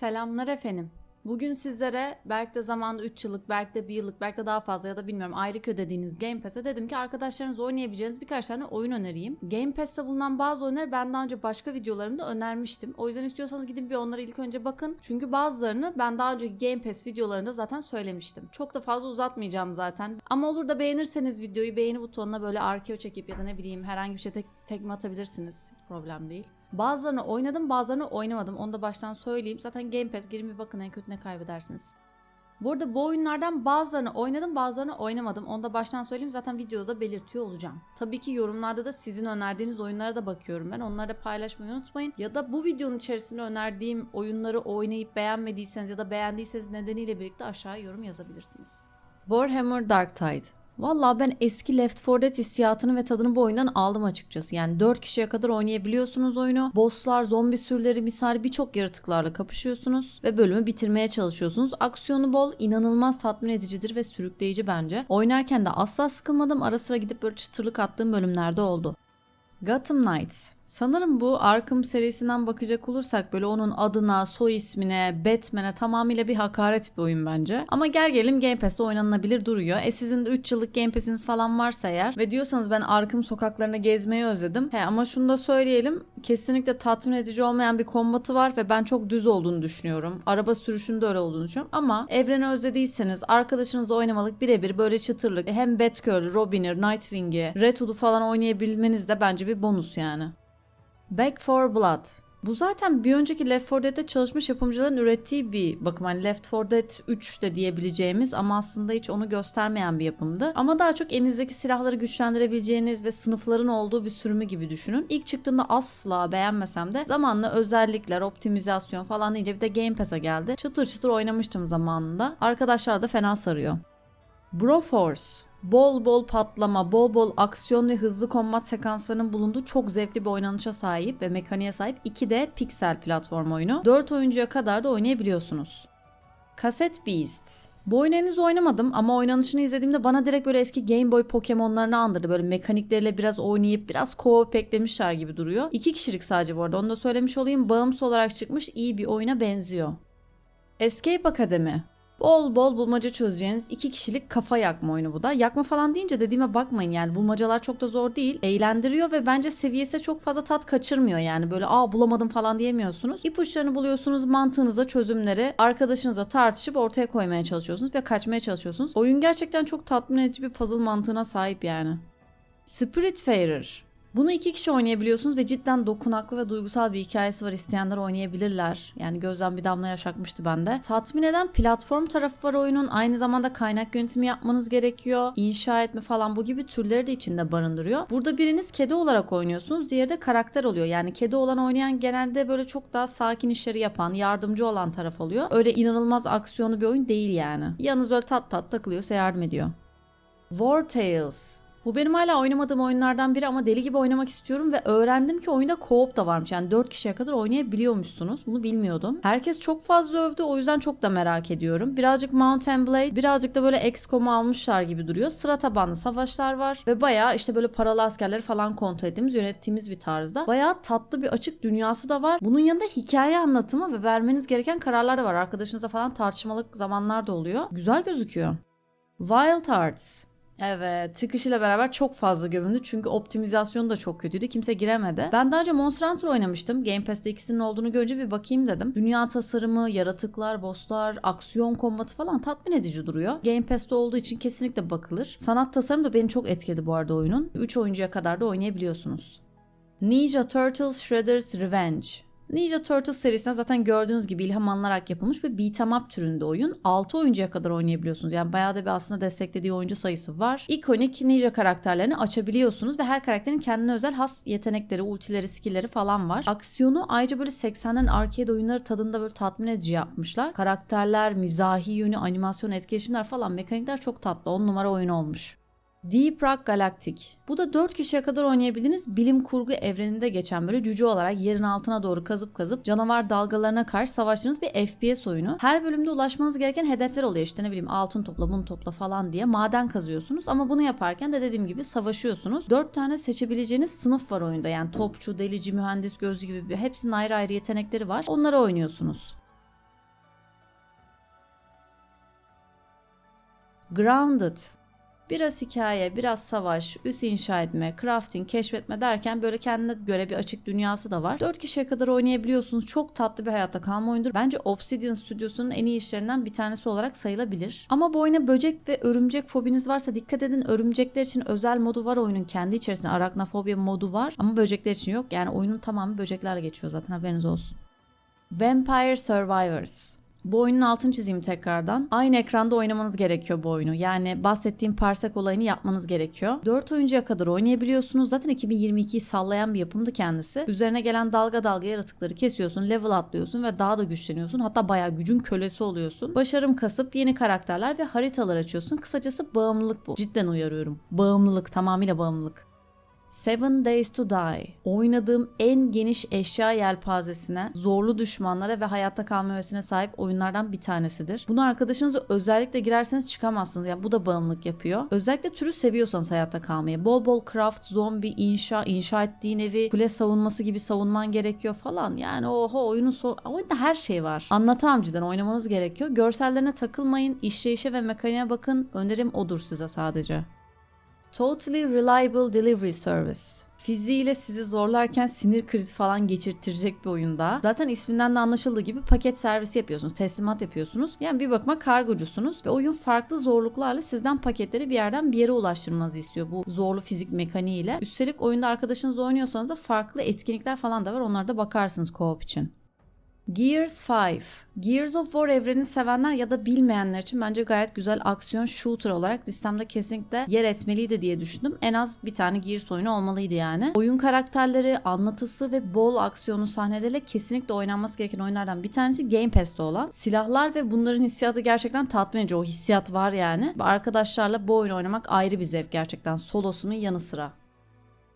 Selamlar efendim. Bugün sizlere belki de zamanda 3 yıllık, belki de 1 yıllık, belki de daha fazla ya da bilmiyorum aylık ödediğiniz Game Pass'e dedim ki arkadaşlarınızla oynayabileceğiniz birkaç tane oyun önereyim. Game Pass'te bulunan bazı oyunları ben daha önce başka videolarımda önermiştim. O yüzden istiyorsanız gidin bir onlara ilk önce bakın. Çünkü bazılarını ben daha önceki Game Pass videolarında zaten söylemiştim. Çok da fazla uzatmayacağım zaten. Ama olur da beğenirseniz videoyu beğeni butonuna böyle arkeo çekip ya da ne bileyim herhangi bir şey tek, tekme atabilirsiniz. Problem değil. Bazılarını oynadım bazılarını oynamadım. Onu da baştan söyleyeyim. Zaten Game Pass girin bir bakın en kötü ne kaybedersiniz. Bu arada bu oyunlardan bazılarını oynadım bazılarını oynamadım. Onu da baştan söyleyeyim zaten videoda da belirtiyor olacağım. Tabii ki yorumlarda da sizin önerdiğiniz oyunlara da bakıyorum ben. Onları da paylaşmayı unutmayın. Ya da bu videonun içerisinde önerdiğim oyunları oynayıp beğenmediyseniz ya da beğendiyseniz nedeniyle birlikte aşağıya yorum yazabilirsiniz. Warhammer Dark Tide. Valla ben eski Left 4 Dead hissiyatını ve tadını bu oyundan aldım açıkçası. Yani 4 kişiye kadar oynayabiliyorsunuz oyunu. Bosslar, zombi sürüleri misali birçok yaratıklarla kapışıyorsunuz ve bölümü bitirmeye çalışıyorsunuz. Aksiyonu bol, inanılmaz tatmin edicidir ve sürükleyici bence. Oynarken de asla sıkılmadım. Ara sıra gidip böyle çıtırlık attığım bölümlerde oldu. Gotham Knights. Sanırım bu Arkham serisinden bakacak olursak böyle onun adına, soy ismine, Batman'e tamamıyla bir hakaret bir oyun bence. Ama gel gelim Game Pass'te oynanabilir duruyor. E sizin de 3 yıllık Game Pass'iniz falan varsa eğer ve diyorsanız ben Arkham sokaklarını gezmeyi özledim. He ama şunu da söyleyelim. Kesinlikle tatmin edici olmayan bir kombatı var ve ben çok düz olduğunu düşünüyorum. Araba sürüşünde öyle olduğunu düşünüyorum. Ama evreni özlediyseniz arkadaşınızla oynamalık birebir böyle çıtırlık hem Batgirl, Robin'i, Nightwing'i, Red Hood'u falan oynayabilmeniz de bence bir bonus yani. Back for Blood. Bu zaten bir önceki Left 4 Dead'de çalışmış yapımcıların ürettiği bir bakım. Hani Left 4 Dead 3 de diyebileceğimiz ama aslında hiç onu göstermeyen bir yapımdı. Ama daha çok elinizdeki silahları güçlendirebileceğiniz ve sınıfların olduğu bir sürümü gibi düşünün. İlk çıktığında asla beğenmesem de zamanla özellikler, optimizasyon falan deyince bir de Game Pass'e geldi. Çıtır çıtır oynamıştım zamanında. Arkadaşlar da fena sarıyor. Broforce. Bol bol patlama, bol bol aksiyon ve hızlı kombat sekanslarının bulunduğu çok zevkli bir oynanışa sahip ve mekaniğe sahip 2D piksel platform oyunu. 4 oyuncuya kadar da oynayabiliyorsunuz. Cassette Beasts. Bu oyunu henüz oynamadım ama oynanışını izlediğimde bana direkt böyle eski Game Boy Pokemon'larını andırdı. Böyle mekanikleriyle biraz oynayıp biraz co-op eklemişler gibi duruyor. İki kişilik sadece bu arada onu da söylemiş olayım. Bağımsız olarak çıkmış iyi bir oyuna benziyor. Escape Academy. Bol bol bulmaca çözeceğiniz iki kişilik kafa yakma oyunu bu da. Yakma falan deyince dediğime bakmayın yani bulmacalar çok da zor değil. Eğlendiriyor ve bence seviyesi çok fazla tat kaçırmıyor yani böyle aa bulamadım falan diyemiyorsunuz. İpuçlarını buluyorsunuz mantığınıza çözümleri arkadaşınızla tartışıp ortaya koymaya çalışıyorsunuz ve kaçmaya çalışıyorsunuz. Oyun gerçekten çok tatmin edici bir puzzle mantığına sahip yani. Spiritfarer. Bunu iki kişi oynayabiliyorsunuz ve cidden dokunaklı ve duygusal bir hikayesi var. İsteyenler oynayabilirler. Yani gözden bir damla yaş akmıştı bende. Tatmin eden platform tarafı var oyunun. Aynı zamanda kaynak yönetimi yapmanız gerekiyor. İnşa etme falan bu gibi türleri de içinde barındırıyor. Burada biriniz kedi olarak oynuyorsunuz. Diğeri de karakter oluyor. Yani kedi olan oynayan genelde böyle çok daha sakin işleri yapan, yardımcı olan taraf oluyor. Öyle inanılmaz aksiyonlu bir oyun değil yani. Yalnız öyle tat tat takılıyorsa yardım ediyor. War Tales. Bu benim hala oynamadığım oyunlardan biri ama deli gibi oynamak istiyorum ve öğrendim ki oyunda co-op da varmış. Yani 4 kişiye kadar oynayabiliyormuşsunuz. Bunu bilmiyordum. Herkes çok fazla övdü o yüzden çok da merak ediyorum. Birazcık Mount and Blade, birazcık da böyle XCOM'u almışlar gibi duruyor. Sıra tabanlı savaşlar var ve bayağı işte böyle paralı askerleri falan kontrol ettiğimiz, yönettiğimiz bir tarzda. Bayağı tatlı bir açık dünyası da var. Bunun yanında hikaye anlatımı ve vermeniz gereken kararlar da var. Arkadaşınızla falan tartışmalık zamanlar da oluyor. Güzel gözüküyor. Wild Hearts. Evet çıkışıyla beraber çok fazla gövündü çünkü optimizasyonu da çok kötüydü. Kimse giremedi. Ben daha önce Monster Hunter oynamıştım. Game Pass'te ikisinin olduğunu görünce bir bakayım dedim. Dünya tasarımı, yaratıklar, bosslar, aksiyon kombatı falan tatmin edici duruyor. Game Pass'te olduğu için kesinlikle bakılır. Sanat tasarımı da beni çok etkiledi bu arada oyunun. 3 oyuncuya kadar da oynayabiliyorsunuz. Ninja Turtles Shredder's Revenge. Ninja Turtles serisinden zaten gördüğünüz gibi ilham alınarak yapılmış bir beat'em up türünde oyun. 6 oyuncuya kadar oynayabiliyorsunuz. Yani bayağı da bir aslında desteklediği oyuncu sayısı var. İkonik ninja karakterlerini açabiliyorsunuz ve her karakterin kendine özel has yetenekleri, ultileri, skillleri falan var. Aksiyonu ayrıca böyle 80'lerin arcade oyunları tadında böyle tatmin edici yapmışlar. Karakterler, mizahi yönü, animasyon, etkileşimler falan mekanikler çok tatlı. 10 numara oyun olmuş. Deep Rock Galactic. Bu da 4 kişiye kadar oynayabildiğiniz bilim kurgu evreninde geçen böyle cüce olarak yerin altına doğru kazıp kazıp canavar dalgalarına karşı savaştığınız bir FPS oyunu. Her bölümde ulaşmanız gereken hedefler oluyor işte ne bileyim altın topla bunu topla falan diye maden kazıyorsunuz ama bunu yaparken de dediğim gibi savaşıyorsunuz. 4 tane seçebileceğiniz sınıf var oyunda yani topçu, delici, mühendis, gözcü gibi hepsinin ayrı ayrı yetenekleri var. Onları oynuyorsunuz. Grounded Biraz hikaye, biraz savaş, üs inşa etme, crafting, keşfetme derken böyle kendine göre bir açık dünyası da var. 4 kişiye kadar oynayabiliyorsunuz. Çok tatlı bir hayatta kalma oyundur. Bence Obsidian Studios'un en iyi işlerinden bir tanesi olarak sayılabilir. Ama bu oyuna böcek ve örümcek fobiniz varsa dikkat edin. Örümcekler için özel modu var oyunun kendi içerisinde. Arachnofobia modu var ama böcekler için yok. Yani oyunun tamamı böceklerle geçiyor zaten haberiniz olsun. Vampire Survivors. Bu oyunun altını çizeyim tekrardan. Aynı ekranda oynamanız gerekiyor bu oyunu. Yani bahsettiğim parsek olayını yapmanız gerekiyor. 4 oyuncuya kadar oynayabiliyorsunuz. Zaten 2022'yi sallayan bir yapımdı kendisi. Üzerine gelen dalga dalga yaratıkları kesiyorsun, level atlıyorsun ve daha da güçleniyorsun. Hatta bayağı gücün kölesi oluyorsun. Başarım kasıp yeni karakterler ve haritalar açıyorsun. Kısacası bağımlılık bu. Cidden uyarıyorum. Bağımlılık, tamamıyla bağımlılık. Seven Days to Die. Oynadığım en geniş eşya yelpazesine, zorlu düşmanlara ve hayatta kalma öğesine sahip oyunlardan bir tanesidir. Bunu arkadaşınızla özellikle girerseniz çıkamazsınız. Yani bu da bağımlılık yapıyor. Özellikle türü seviyorsanız hayatta kalmayı. Bol bol craft, zombi, inşa, inşa ettiğin evi, kule savunması gibi savunman gerekiyor falan. Yani oho oyunun so oyunda her şey var. Anlatamam cidden oynamanız gerekiyor. Görsellerine takılmayın. işleyişe ve mekaniğe bakın. Önerim odur size sadece. Totally Reliable Delivery Service. Fiziğiyle sizi zorlarken sinir krizi falan geçirtirecek bir oyunda. Zaten isminden de anlaşıldığı gibi paket servisi yapıyorsunuz, teslimat yapıyorsunuz. Yani bir bakıma kargocusunuz ve oyun farklı zorluklarla sizden paketleri bir yerden bir yere ulaştırmanızı istiyor bu zorlu fizik mekaniğiyle. Üstelik oyunda arkadaşınızla oynuyorsanız da farklı etkinlikler falan da var. Onlara da bakarsınız co-op için. Gears 5. Gears of War evrenini sevenler ya da bilmeyenler için bence gayet güzel aksiyon shooter olarak listemde kesinlikle yer etmeliydi diye düşündüm. En az bir tane Gears oyunu olmalıydı yani. Oyun karakterleri, anlatısı ve bol aksiyonu sahneleriyle kesinlikle oynanması gereken oyunlardan bir tanesi Game Pass'te olan. Silahlar ve bunların hissiyatı gerçekten tatmin edici. O hissiyat var yani. Arkadaşlarla bu oyunu oynamak ayrı bir zevk gerçekten. Solosunun yanı sıra.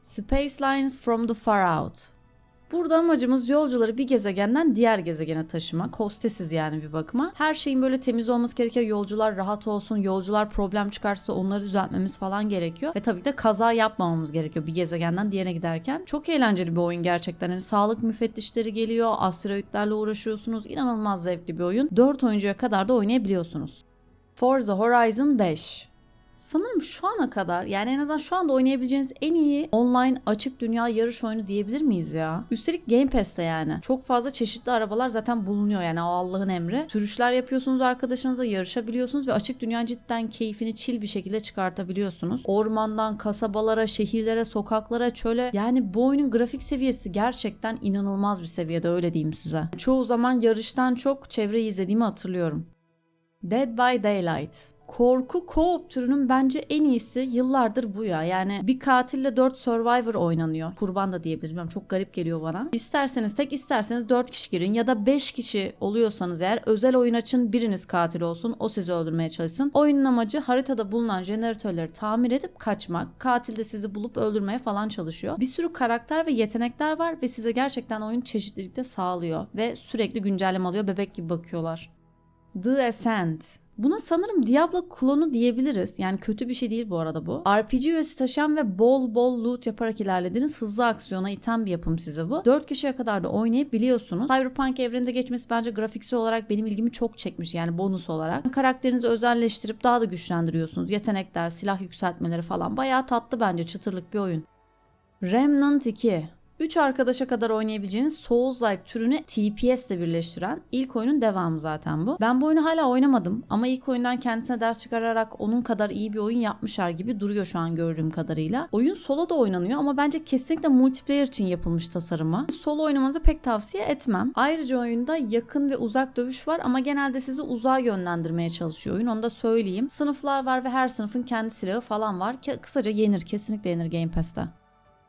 Space Lines from the Far Out. Burada amacımız yolcuları bir gezegenden diğer gezegene taşımak. Hostesiz yani bir bakıma. Her şeyin böyle temiz olması gerekiyor. Yolcular rahat olsun. Yolcular problem çıkarsa onları düzeltmemiz falan gerekiyor. Ve tabii ki de kaza yapmamamız gerekiyor bir gezegenden diğerine giderken. Çok eğlenceli bir oyun gerçekten. Yani sağlık müfettişleri geliyor. Asteroidlerle uğraşıyorsunuz. İnanılmaz zevkli bir oyun. 4 oyuncuya kadar da oynayabiliyorsunuz. Forza Horizon 5 Sanırım şu ana kadar yani en azından şu anda oynayabileceğiniz en iyi online açık dünya yarış oyunu diyebilir miyiz ya? Üstelik Game Pass'te yani. Çok fazla çeşitli arabalar zaten bulunuyor yani o Allah'ın emri. Sürüşler yapıyorsunuz arkadaşınızla yarışabiliyorsunuz ve açık dünya cidden keyfini çil bir şekilde çıkartabiliyorsunuz. Ormandan kasabalara, şehirlere, sokaklara, çöle yani bu oyunun grafik seviyesi gerçekten inanılmaz bir seviyede öyle diyeyim size. Çoğu zaman yarıştan çok çevreyi izlediğimi hatırlıyorum. Dead by Daylight korku co-op türünün bence en iyisi yıllardır bu ya. Yani bir katille 4 survivor oynanıyor. Kurban da diyebiliriz. Bilmiyorum, çok garip geliyor bana. İsterseniz tek isterseniz 4 kişi girin ya da 5 kişi oluyorsanız eğer özel oyun açın biriniz katil olsun. O sizi öldürmeye çalışsın. Oyunun amacı haritada bulunan jeneratörleri tamir edip kaçmak. Katil de sizi bulup öldürmeye falan çalışıyor. Bir sürü karakter ve yetenekler var ve size gerçekten oyun çeşitlilikte sağlıyor ve sürekli güncelleme alıyor. Bebek gibi bakıyorlar. The Ascent Buna sanırım Diablo klonu diyebiliriz. Yani kötü bir şey değil bu arada bu. RPG üyesi taşıyan ve bol bol loot yaparak ilerlediğiniz hızlı aksiyona iten bir yapım size bu. 4 kişiye kadar da oynayabiliyorsunuz. Cyberpunk evreninde geçmesi bence grafiksel olarak benim ilgimi çok çekmiş yani bonus olarak. Karakterinizi özelleştirip daha da güçlendiriyorsunuz. Yetenekler, silah yükseltmeleri falan bayağı tatlı bence çıtırlık bir oyun. Remnant 2 3 arkadaşa kadar oynayabileceğiniz Souls-like türünü TPS ile birleştiren ilk oyunun devamı zaten bu. Ben bu oyunu hala oynamadım ama ilk oyundan kendisine ders çıkararak onun kadar iyi bir oyun yapmışlar gibi duruyor şu an gördüğüm kadarıyla. Oyun solo da oynanıyor ama bence kesinlikle multiplayer için yapılmış tasarımı. Solo oynamanızı pek tavsiye etmem. Ayrıca oyunda yakın ve uzak dövüş var ama genelde sizi uzağa yönlendirmeye çalışıyor oyun. Onu da söyleyeyim. Sınıflar var ve her sınıfın kendi silahı falan var. Kısaca yenir. Kesinlikle yenir Game Pass'te.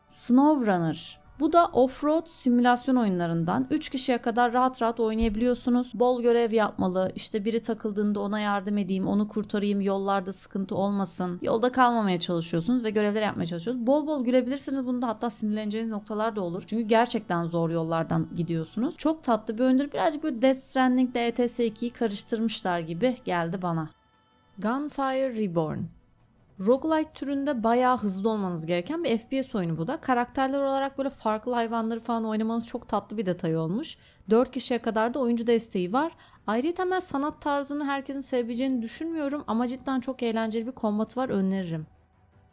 SnowRunner bu da offroad simülasyon oyunlarından. 3 kişiye kadar rahat rahat oynayabiliyorsunuz. Bol görev yapmalı. İşte biri takıldığında ona yardım edeyim, onu kurtarayım, yollarda sıkıntı olmasın. Yolda kalmamaya çalışıyorsunuz ve görevler yapmaya çalışıyorsunuz. Bol bol gülebilirsiniz bunda hatta sinirleneceğiniz noktalar da olur. Çünkü gerçekten zor yollardan gidiyorsunuz. Çok tatlı bir oyundur. Birazcık böyle Death Stranding ile ETS 2'yi karıştırmışlar gibi geldi bana. Gunfire Reborn Roguelike türünde bayağı hızlı olmanız gereken bir FPS oyunu bu da. Karakterler olarak böyle farklı hayvanları falan oynamanız çok tatlı bir detay olmuş. 4 kişiye kadar da oyuncu desteği var. Ayrıca ben sanat tarzını herkesin sevebileceğini düşünmüyorum ama cidden çok eğlenceli bir kombatı var öneririm.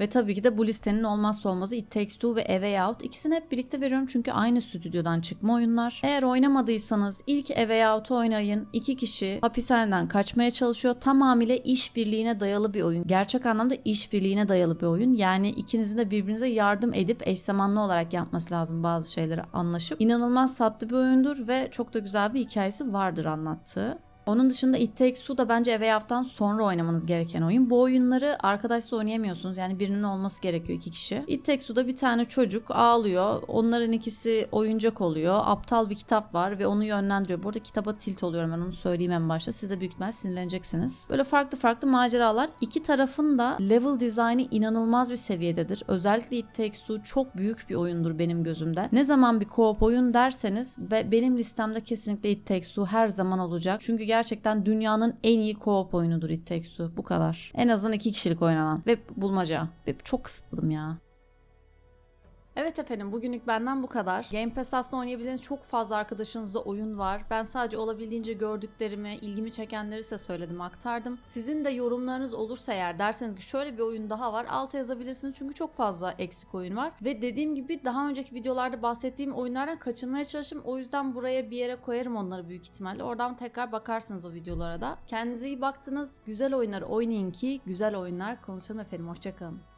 Ve tabii ki de bu listenin olmazsa olmazı It Takes Two ve A Way Out. İkisini hep birlikte veriyorum çünkü aynı stüdyodan çıkma oyunlar. Eğer oynamadıysanız ilk A Way Out'u oynayın. İki kişi hapishaneden kaçmaya çalışıyor. Tamamıyla işbirliğine dayalı bir oyun. Gerçek anlamda işbirliğine dayalı bir oyun. Yani ikinizin de birbirinize yardım edip eş zamanlı olarak yapması lazım bazı şeyleri anlaşıp. İnanılmaz tatlı bir oyundur ve çok da güzel bir hikayesi vardır anlattığı. Onun dışında It Takes Two da bence Away Out'tan sonra oynamanız gereken oyun. Bu oyunları arkadaşla oynayamıyorsunuz. Yani birinin olması gerekiyor iki kişi. It Takes Two'da bir tane çocuk ağlıyor. Onların ikisi oyuncak oluyor. Aptal bir kitap var ve onu yönlendiriyor. Bu arada kitaba tilt oluyorum ben onu söyleyeyim en başta. Siz de büyük ihtimal sinirleneceksiniz. Böyle farklı farklı maceralar. İki tarafın da level dizaynı inanılmaz bir seviyededir. Özellikle It Takes Two çok büyük bir oyundur benim gözümde. Ne zaman bir co-op oyun derseniz ve benim listemde kesinlikle It Takes Two her zaman olacak. Çünkü gerçekten dünyanın en iyi co-op oyunudur It Takes Two. Bu kadar. En azından iki kişilik oynanan. Ve bulmaca. Ve çok kısıtladım ya. Evet efendim bugünlük benden bu kadar. Game Pass aslında oynayabileceğiniz çok fazla arkadaşınızda oyun var. Ben sadece olabildiğince gördüklerimi, ilgimi çekenleri size söyledim, aktardım. Sizin de yorumlarınız olursa eğer derseniz ki şöyle bir oyun daha var alta yazabilirsiniz çünkü çok fazla eksik oyun var. Ve dediğim gibi daha önceki videolarda bahsettiğim oyunlardan kaçınmaya çalıştım. O yüzden buraya bir yere koyarım onları büyük ihtimalle. Oradan tekrar bakarsınız o videolara da. Kendinize iyi baktınız. Güzel oyunları oynayın ki güzel oyunlar konuşalım efendim. Hoşçakalın.